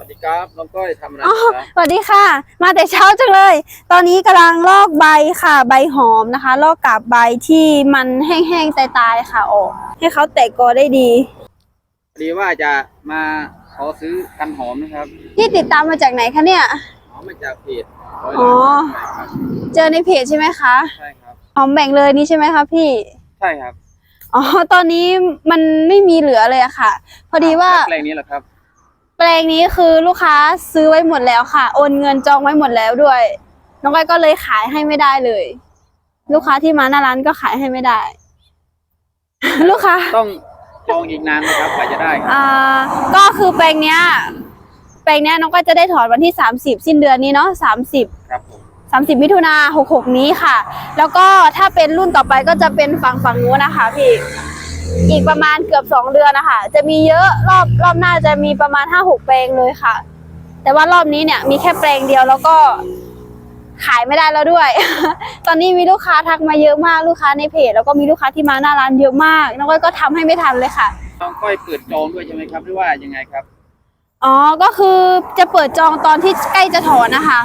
วัสดีครับน้องก้อยทำอะไรอ๋อครับสวัสดีค่ะ มาแต่เช้าจังเลย ตอนนี้กำลังลอกใบค่ะ ใบหอมนะคะ ลอกกาบใบที่มันแห้งๆตายๆค่ะออกให้เขาแตกกอได้ดีพอดีว่าจะมาขอซื้อกันหอมนะครับพี่ติดตามมาจากไหนคะเนี่ยหอมมาจากเพจร้อยอ๋ล้าอนครับเจอในเพจใช่ไหมคะใช่ครับหอมแบ่งเลยนี่ใช่ไหมคะพี่ใช่ครับอ๋อตอนนี้มันไม่มีเหลือเลยอะค่ะ พอดีว่าแปลงนี้เหรอครับ แปลงนี้คือลูกค้าซื้อไว้หมดแล้วค่ะ โอนเงินจองไว้หมดแล้วด้วย น้องก้อยก็เลยขายให้ไม่ได้เลย ลูกค้าที่มาหน้าร้านก็ขายให้ไม่ได้ ลูกค้า ต้องจองอีกนานนะครับกว่าจะได้ครับอ่า ก็คือแปลงเนี้ย แปลงเนี้ยน้องก็จะได้ถอนวันที่ 30 สิ้นเดือนนี้เนาะ30 ครับผม30 มิถุนา66 นี้ค่ะ แล้วก็ถ้าเป็นรุ่นต่อไปก็จะเป็นฝั่งฝั่งนู้นนะคะพี่ อีกประมาณเกือบ2เดือนนะคะจะมีเยอะรอบรอบหน้าจะมีประมาณ5-6แปลงเลยค่ะ แต่ว่ารอบนี้เนี่ยมีแค่แปลงเดียวแล้วก็ขายไม่ได้แล้วด้วย ตอนนี้มีลูกค้าทักมาเยอะมากลูกค้าในเพจแล้วก็มีลูกค้าที่มาหน้าร้านเยอะมากน้องก้อยก็ทำให้ไม่ทันเลยค่ะน้องก้อยเปิดจองด้วยใช่ไหมครับหรือว่ายังไงครับอ๋อก็คือจะเปิดจองตอนที่ใกล้จะถอนนะคะ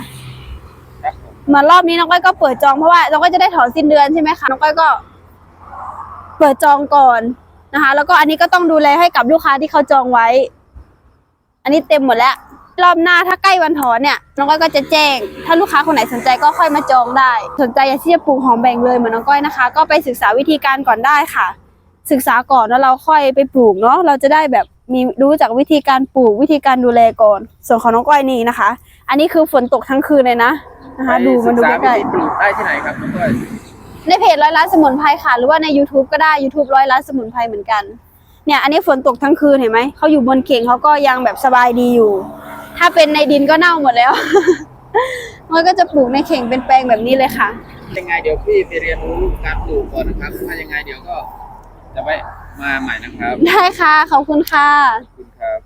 ครับผมเหมือนรอบนี้น้องก้อยก็เปิดจองเพราะว่าน้องก้อยจะได้ถอนสิ้นเดือนใช่ไหมคะน้องก้อยก็ เปิดจองก่อน นะคะ แล้วก็อันนี้ก็ต้องดูแลให้กับลูกค้าที่เขาจองไว้ อันนี้เต็มหมดแล้วรอบหน้าถ้าใกล้วันถอนเนี่ยน้องก้อยก็จะแจ้ง ถ้าลูกค้าคนไหนสนใจก็ค่อยมาจองได้ สนใจอยากที่จะปลูกหอมแบ่งเลยเหมือนน้องก้อยนะคะ ก็ไปศึกษาวิธีการก่อนได้ค่ะ ศึกษาก่อนแล้วเราค่อยไปปลูกเนาะเราจะได้แบบมีรู้จากวิธีการปลูกวิธีการดูแลก่อน ส่วนของน้องก้อยนี่นะคะ อันนี้คือฝนตกทั้งคืนเลยนะนะคะ ดูมันดูไปศึกษาใกล้ปลูกได้ที่ไหนครับน้องก้อย ในเพจร้อยล้านสมุนไพรค่ะ หรือว่าใน YouTube ก็ได้ YouTube ร้อยล้านสมุนไพรเหมือนกัน เนี่ย อันนี้ฝนตกทั้งคืนเห็นไหม เขาอยู่บนเข่งเขาก็ยังแบบสบายดีอยู่ ถ้าเป็นในดินก็เน่าหมดแล้ว มันก็จะปลูกในเข่งเป็นแปลงแบบนี้เลยค่ะ ยังไงเดี๋ยวพี่ไปเรียนรู้การปลูกก่อนนะครับ ถ้ายังไงเดี๋ยวก็จะไปมาใหม่นะครับ ได้ค่ะ ขอบคุณค่ะ ขอบคุณครับ